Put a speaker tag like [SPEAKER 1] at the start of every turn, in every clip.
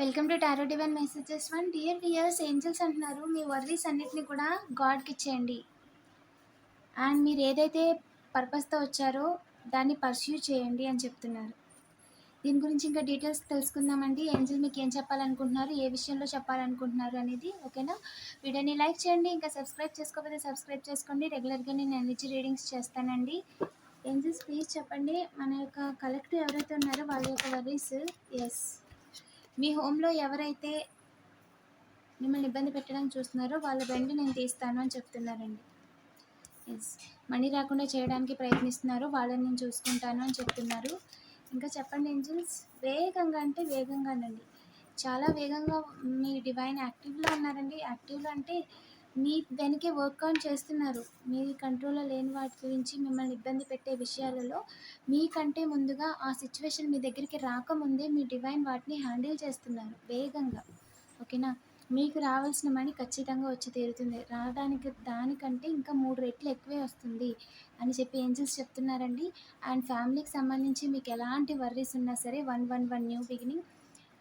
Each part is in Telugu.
[SPEAKER 1] Welcome to tarot divine messages one. Dear viewers angels అంటున్నారు మీ వర్రీస్ అన్నిటిని కూడా గాడ్కి ఇచ్చేయండి. అండ్ మీరు ఏదైతే పర్పస్తో వచ్చారో దాన్ని పర్స్యూ చేయండి అని చెప్తున్నారు. దీని గురించి ఇంకా డీటెయిల్స్ తెలుసుకుందామండి. ఏంజల్ మీకు ఏం చెప్పాలనుకుంటున్నారు ఏ విషయంలో చెప్పాలనుకుంటున్నారు అనేది ఓకేనా? వీడియోని లైక్ చేయండి ఇంకా సబ్స్క్రైబ్ చేసుకోకపోతే సబ్స్క్రైబ్ చేసుకోండి. రెగ్యులర్గా నేను ఎనర్జీ రీడింగ్స్ చేస్తానండి. ఏంజల్స్ ప్లీజ్ చెప్పండి మన యొక్క కలెక్టివ్ ఎవరైతే ఉన్నారో వాళ్ళ యొక్క వర్రీస్ ఎస్. మీ హోమ్లో ఎవరైతే మిమ్మల్ని ఇబ్బంది పెట్టడానికి చూస్తున్నారో వాళ్ళ బండి నేను తీస్తాను అని చెప్తున్నారండి. ఎస్ మనీ రాకుండా చేయడానికి ప్రయత్నిస్తున్నారు వాళ్ళని నేను చూసుకుంటాను అని చెప్తున్నారు. ఇంకా చెప్పండి ఏంజల్స్ వేగంగా అంటే వేగంగానండి. చాలా వేగంగా మీ డివైన్ యాక్టివ్లో ఉన్నారండి. యాక్టివ్లో అంటే మీ వెనకే వర్క్ ఆన్ చేస్తున్నారు. మీ కంట్రోల్లో లేని వాటి గురించి మిమ్మల్ని ఇబ్బంది పెట్టే విషయాలలో మీకంటే ముందుగా ఆ సిచ్యువేషన్ మీ దగ్గరికి రాకముందే మీ డివైన్ వాటిని హ్యాండిల్ చేస్తున్నారు వేగంగా. ఓకేనా? మీకు రావాల్సిన మనీ ఖచ్చితంగా వచ్చి తీరుతుంది. రావడానికి దానికంటే ఇంకా మూడు రెట్లు ఎక్కువే వస్తుంది అని చెప్పి ఏంజల్స్ చెప్తున్నారండి. అండ్ ఫ్యామిలీకి సంబంధించి మీకు ఎలాంటి వర్రీస్ ఉన్నా సరే one one one new beginning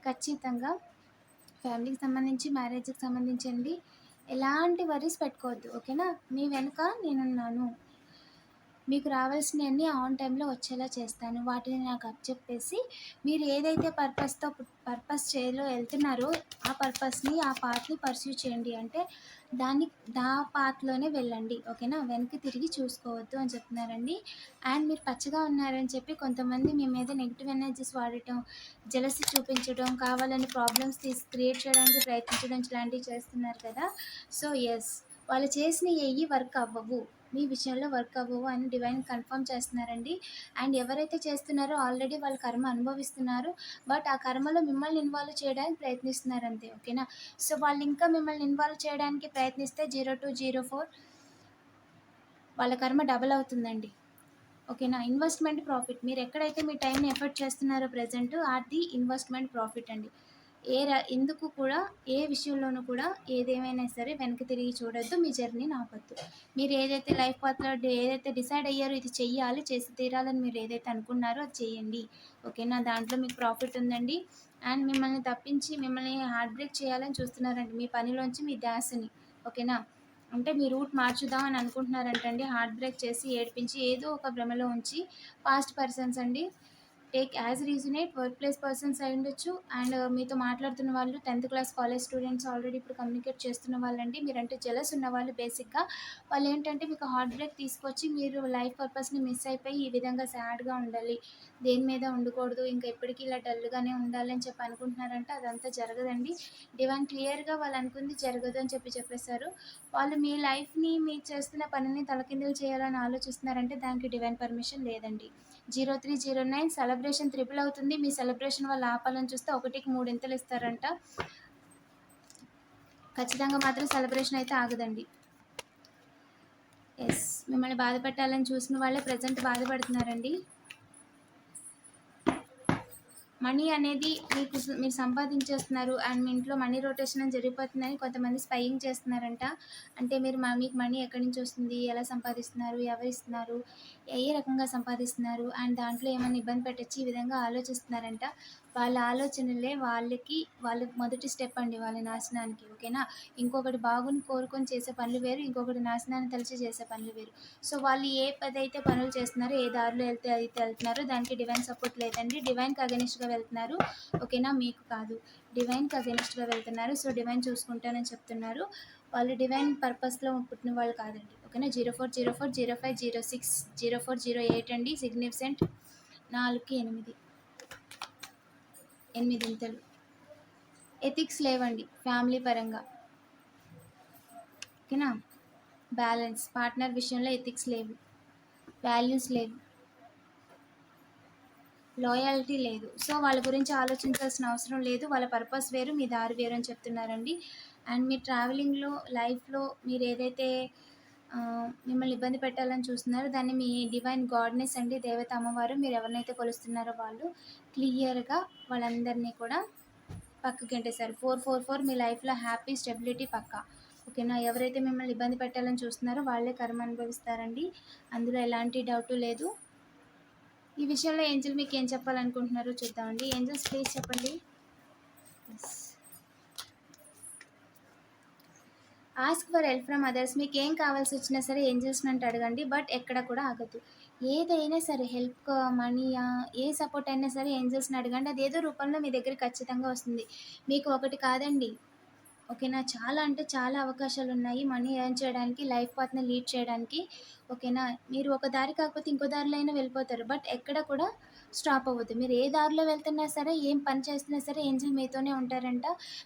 [SPEAKER 1] ఖచ్చితంగా ఫ్యామిలీకి సంబంధించి మ్యారేజ్కి సంబంధించి అండి. ఎలాంటి వరీస్ పెట్టుకోవద్దు ఓకేనా మీ వెనుక నేనున్నాను. మీకు రావాల్సినవన్నీ ఆన్ టైంలో వచ్చేలా చేస్తాను. వాటిని నాకు అప్ చెప్పేసి మీరు ఏదైతే పర్పస్తో పర్పస్ చేలో వెళ్తున్నారో ఆ పర్పస్ని ఆ పాత్ని పర్సూ చేయండి. అంటే దాన్ని దా పాత్లోనే వెళ్ళండి. ఓకేనా వెనక్కి తిరిగి చూసుకోవద్దు అని చెప్తున్నారండి. అండ్ మీరు పచ్చగా ఉన్నారని చెప్పి కొంతమంది మీ మీద నెగిటివ్ ఎనర్జీస్ వాడటం జలసి చూపించడం కావాలని ప్రాబ్లమ్స్ తీసి క్రియేట్ చేయడానికి ప్రయత్నించడం ఇలాంటివి చేస్తున్నారు కదా? సో ఎస్ వాళ్ళు చేసిన ఏవి వర్క్ అవ్వవు. మీ విషయంలో వర్క్ అవ్వవు అని డివైన్ కన్ఫర్మ్ చేస్తున్నారండి. అండ్ ఎవరైతే చేస్తున్నారో ఆల్రెడీ వాళ్ళ కర్మ అనుభవిస్తున్నారు. బట్ ఆ కర్మలో మిమ్మల్ని ఇన్వాల్వ్ చేయడానికి ప్రయత్నిస్తున్నారు అంతే ఓకేనా? సో వాళ్ళు ఇంకా మిమ్మల్ని ఇన్వాల్వ్ చేయడానికి ప్రయత్నిస్తే జీరో టూ జీరో ఫోర్ వాళ్ళ కర్మ డబల్ అవుతుందండి ఓకేనా? ఇన్వెస్ట్మెంట్ ప్రాఫిట్ మీరు ఎక్కడైతే మీ టైంని ఎఫర్ట్ చేస్తున్నారో ప్రజెంట్ అది ఇన్వెస్ట్మెంట్ ప్రాఫిట్ అండి. ఏ ర ఎందుకు కూడా ఏ విషయంలోనూ కూడా ఏదేమైనా సరే వెనక్కి తిరిగి చూడొద్దు. మీ జర్నీని ఆపొద్దు మీరు ఏదైతే లైఫ్ పాత్లో ఏదైతే డిసైడ్ అయ్యారో ఇది చెయ్యాలి చేసి తీరాలని మీరు ఏదైతే అనుకున్నారో అది చేయండి. ఓకేనా? దాంట్లో మీకు ప్రాఫిట్ ఉందండి. అండ్ మిమ్మల్ని తప్పించి మిమ్మల్ని హార్ట్ బ్రేక్ చేయాలని చూస్తున్నారండి మీ పనిలోంచి మీ ధ్యాసని. ఓకేనా? అంటే మీ రూట్ మార్చుదాం అని అనుకుంటున్నారంటండి. హార్ట్ బ్రేక్ చేసి ఏడిపించి ఏదో ఒక భ్రమలో ఉంచి పాస్ట్ పర్సన్స్ అండి take as resonate work place persons అయి ఉండొచ్చు. అండ్ uh, మీతో మాట్లాడుతున్న వాళ్ళు tenth class college students already ఇప్పుడు కమ్యూనికేట్ చేస్తున్న వాళ్ళండి. మీరంటే జెలస్ ఉన్న వాళ్ళు బేసిక్గా. వాళ్ళు ఏంటంటే మీకు హార్ట్ బ్రేక్ తీసుకొచ్చి మీరు లైఫ్ పర్పస్ని మిస్ అయిపోయి ఈ విధంగా సాడ్గా ఉండాలి. దేని మీద ఉండకూడదు. ఇంకా ఎప్పటికీ ఇలా డల్గానే ఉండాలి అని చెప్పి అనుకుంటున్నారంటే అదంతా జరగదండి. డివైన్ క్లియర్గా వాళ్ళు అనుకుంది జరగదు అని చెప్పి చెప్పేశారు. వాళ్ళు మీ లైఫ్ని మీరు చేస్తున్న పనిని తలకిందులు చేయాలని ఆలోచిస్తున్నారంటే దానికి డివైన్ పర్మిషన్ లేదండి. Zero three zero nine celebration triple అవుతుంది. మీ సెలబ్రేషన్ వాళ్ళు ఆపాలని చూస్తే ఒకటికి మూడింతలు ఇస్తారంట. ఖచ్చితంగా మాత్రం సెలబ్రేషన్ అయితే ఆగదండి. ఎస్ మిమ్మల్ని బాధపెట్టాలని చూసిన వాళ్ళే ప్రజెంట్ బాధపడుతున్నారండి. మనీ అనేది మీకు మీరు సంపాదించేస్తున్నారు అండ్ మీ ఇంట్లో మనీ రొటేషన్ అని జరిగిపోతుందని కొంతమంది స్పైయింగ్ చేస్తున్నారంట. అంటే మీరు మా మీకు మనీ ఎక్కడి నుంచి వస్తుంది? ఎలా సంపాదిస్తున్నారు? ఎవరు ఇస్తున్నారు? ఏ రకంగా సంపాదిస్తున్నారు? అండ్ దాంట్లో ఏమైనా ఇబ్బంది పెట్టచ్చు ఈ విధంగా ఆలోచిస్తున్నారంట. వాళ్ళ ఆలోచనలే వాళ్ళకి వాళ్ళ మొదటి స్టెప్ అండి వాళ్ళ నాశనానికి ఓకేనా? ఇంకొకటి బాగుని కోరుకొని చేసే పనులు వేరు ఇంకొకటి నాశనాన్ని తలిచి చేసే పనులు వేరు. సో వాళ్ళు ఏ పది అయితే పనులు చేస్తున్నారో ఏ దారిలో వెళ్తే అయితే వెళ్తున్నారో దానికి డివైన్ సపోర్ట్ లేదండి. డివైన్కి అగనిస్ట్గా వెళ్తున్నారు ఓకేనా? మీకు కాదు. డివైన్కి అగనిస్ట్గా వెళ్తున్నారు సో డివైన్ చూసుకుంటానని చెప్తున్నారు. వాళ్ళు డివైన్ పర్పస్లో పుట్టిన వాళ్ళు కాదండి ఓకేనా? Zero four zero four zero five zero six zero four zero eight అండి. సిగ్నిఫికెంట్ నాలుగు ఎనిమిది. ఎనిమిదింతలు. ఎథిక్స్ లేవండి ఫ్యామిలీ పరంగా. ఓకేనా? బ్యాలెన్స్ పార్ట్నర్ విషయంలో ఎథిక్స్ లేవు. వాల్యూస్ లేవు. లాయాలిటీ లేదు. సో వాళ్ళ గురించి ఆలోచించాల్సిన అవసరం లేదు. వాళ్ళ పర్పస్ వేరు మీ దారి వేరు అని చెప్తున్నారండి. అండ్ మీ ట్రావెలింగ్లో లైఫ్లో మీరు ఏదైతే మిమ్మల్ని ఇబ్బంది పెట్టాలని చూస్తున్నారు. దాన్ని మీ డివైన్ గాడ్నెస్ అండి దేవత అమ్మవారు. మీరు ఎవరినైతే కొలుస్తున్నారో వాళ్ళు క్లియర్గా వాళ్ళందరినీ కూడా పక్కకి గంటేశారు ఫోర్ ఫోర్ ఫోర్ మీ లైఫ్లో హ్యాపీ స్టెబిలిటీ పక్క. ఓకేనా ఎవరైతే మిమ్మల్ని ఇబ్బంది పెట్టాలని చూస్తున్నారో వాళ్ళే కర్మ అనుభవిస్తారండి. అందులో ఎలాంటి డౌట్ లేదు. ఈ విషయంలో ఏంజల్ మీకు ఏం చెప్పాలనుకుంటున్నారో చూద్దామండి. ఏంజల్స్ ప్లీజ్ చెప్పండి. Yes ask for help from others మీకు ఏం కావాల్సి వచ్చినా సరే ఏం అంటే అడగండి బట్ ఎక్కడ కూడా ఆగద్దు. ఏదైనా సరే హెల్ప్ మనీయా ఏ సపోర్ట్ అయినా సరే ఏంజల్స్ని అడగండి. అది ఏదో రూపంలో మీ దగ్గర ఖచ్చితంగా వస్తుంది. మీకు ఒకటి కాదండి. ఓకేనా? చాలా అంటే చాలా అవకాశాలు ఉన్నాయి మనీ ఎర్న్ చేయడానికి లైఫ్ పాత్ని లీడ్ చేయడానికి ఓకేనా? మీరు ఒక దారి కాకపోతే ఇంకో దారిలో అయినా వెళ్ళిపోతారు. బట్ ఎక్కడ కూడా స్టాప్ అవ్వద్దు. మీరు ఏ దారిలో వెళ్తున్నా సరే ఏం పని చేస్తున్నా సరే ఏంజిల్ మీతోనే ఉంటారంట.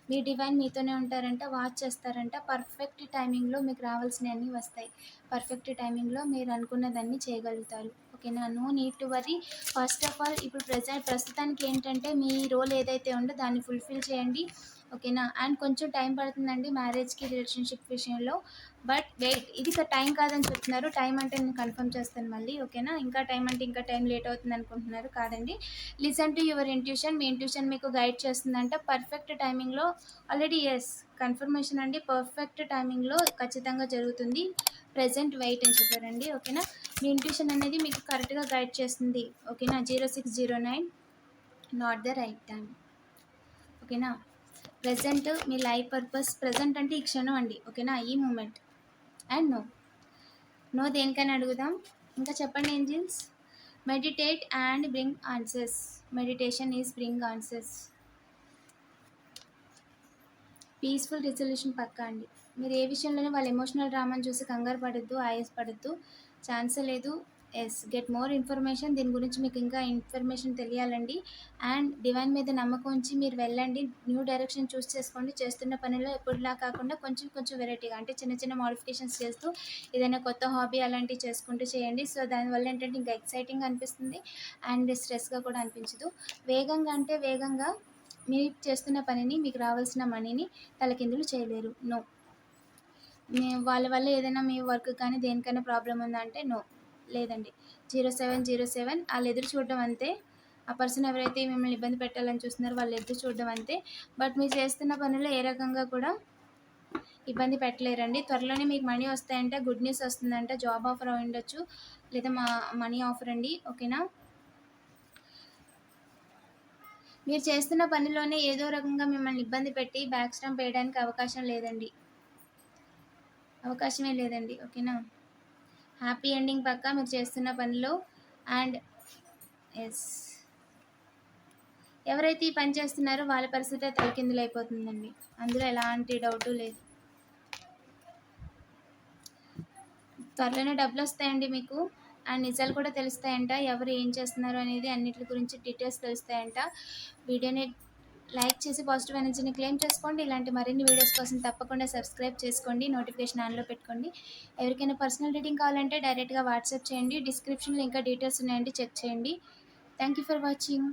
[SPEAKER 1] మీ డివైన్ మీతోనే ఉంటారంట. వాచ్ చేస్తారంట. పర్ఫెక్ట్ టైమింగ్లో మీకు రావాల్సినవన్నీ వస్తాయి. పర్ఫెక్ట్ టైమింగ్లో మీరు అనుకున్నదాన్ని చేయగలుగుతారు. ఓకేనా? No need to worry. First of all ఇప్పుడు ప్రజెంట్ ప్రస్తుతానికి ఏంటంటే మీ రోల్ ఏదైతే ఉందో దాన్ని ఫుల్ఫిల్ చేయండి. ఓకేనా? అండ్ కొంచెం టైం పడుతుందండి మ్యారేజ్కి రిలేషన్షిప్ విషయంలో. బట్ వెయిట్ ఇది టైం కాదని చెప్తున్నారు. టైం అంటే నేను కన్ఫర్మ్ చేస్తాను మళ్ళీ ఓకేనా? ఇంకా టైం అంటే ఇంకా టైం లేట్ అవుతుంది అనుకుంటున్నారు కాదండి. Listen to your intuition. Me intuition మీకు గైడ్ చేస్తుందంటే. పర్ఫెక్ట్ టైమింగ్లో ఆల్రెడీ ఎస్ కన్ఫర్మేషన్ అండి. పర్ఫెక్ట్ టైమింగ్లో ఖచ్చితంగా జరుగుతుంది. ప్రజెంట్ వెయిట్ అని చెప్పారండి ఓకేనా? మీ ఇంట్యూషన్ అనేది మీకు కరెక్ట్గా గైడ్ చేస్తుంది ఓకేనా? Zero six zero nine not the right time ఓకేనా? ప్రజెంట్ మీ లైఫ్ పర్పస్ ప్రజెంట్ అంటే ఈ క్షణం అండి ఓకేనా? ఈ మూమెంట్. And no. నో దేనికైనా అడుగుదాం? ఇంకా చెప్పండి angels? Meditate and bring answers. Meditation is bring answers. Peaceful resolution పక్కా అండి. మీరు ఏ విషయంలోనే వాళ్ళ ఎమోషనల్ డ్రామాని చూసి కంగారు పడద్దు ఆయాస్ పడద్దు ఛాన్సే లేదు. ఎస్ గెట్ మోర్ ఇన్ఫర్మేషన్ దీని గురించి మీకు ఇంకా ఇన్ఫర్మేషన్ తెలియాలండి. అండ్ డివైన్ మీద నమ్మకం ఉంచి మీరు వెళ్ళండి. న్యూ డైరెక్షన్ చూస్ చేసుకోండి. చేస్తున్న పనిలో ఎప్పుడులా కాకుండా కొంచెం కొంచెం వెరైటీగా అంటే చిన్న చిన్న మోడిఫికేషన్స్ చేస్తూ ఏదైనా కొత్త హాబీ అలాంటివి చేసుకుంటూ చేయండి. సో దానివల్ల ఏంటంటే ఇంకా ఎక్సైటింగ్ అనిపిస్తుంది అండ్ స్ట్రెస్గా కూడా అనిపించదు. వేగంగా అంటే వేగంగా మీరు చేస్తున్న పనిని మీకు రావాల్సిన మనీని తలకిందులు చేయలేరు. నో వాళ్ళ వల్ల ఏదైనా మీ వర్క్ కానీ దేనికైనా ప్రాబ్లం ఉందంటే నో లేదండి. జీరో సెవెన్ జీరో సెవెన్ వాళ్ళు ఎదురు చూడడం అంతే. ఆ పర్సన్ ఎవరైతే మిమ్మల్ని ఇబ్బంది పెట్టాలని చూస్తున్నారో వాళ్ళు ఎదురు చూడడం అంతే. బట్ మీరు చేస్తున్న పనులు ఏ రకంగా కూడా ఇబ్బంది పెట్టలేరండి. త్వరలోనే మీకు మనీ వస్తాయంటే గుడ్ న్యూస్ వస్తుందంటే జాబ్ ఆఫర్ అయి ఉండొచ్చు. లేదా మా మనీ ఆఫర్ అండి. ఓకేనా? మీరు చేస్తున్న పనిలోనే ఏదో రకంగా మిమ్మల్ని ఇబ్బంది పెట్టి బ్యాక్ స్టాంప్ వేయడానికి అవకాశం లేదండి. అవకాశమే లేదండి. ఓకేనా? హ్యాపీ ఎండింగ్ పక్క మీరు చేస్తున్న పనిలో. And yes. ఎవరైతే ఈ పని చేస్తున్నారో వాళ్ళ పరిస్థితి తలకిందులు అయిపోతుందండి. అందులో ఎలాంటి డౌటు లేదు. త్వరలోనే డబ్బులు వస్తాయండి మీకు. అండ్ నిజాలు కూడా తెలుస్తాయంట. ఎవరు ఏం చేస్తున్నారు అనేది అన్నిటి గురించి డీటెయిల్స్ తెలుస్తాయంట. వీడియోని లైక్ చేసి పాజిటివ్ ఎనర్జీని క్లెయిమ్ చేసుకోండి. ఇలాంటి మరిన్ని వీడియోస్ కోసం తప్పకుండా సబ్స్క్రైబ్ చేసుకోండి. నోటిఫికేషన్ ఆన్లో పెట్టుకోండి. ఎవరికైనా పర్సనల్ రీడింగ్ కావాలంటే డైరెక్ట్గా వాట్సాప్ చేయండి. డిస్క్రిప్షన్లో ఇంకా డీటెయిల్స్ ఉన్నాయండి. చెక్ చేయండి. Thank you for watching.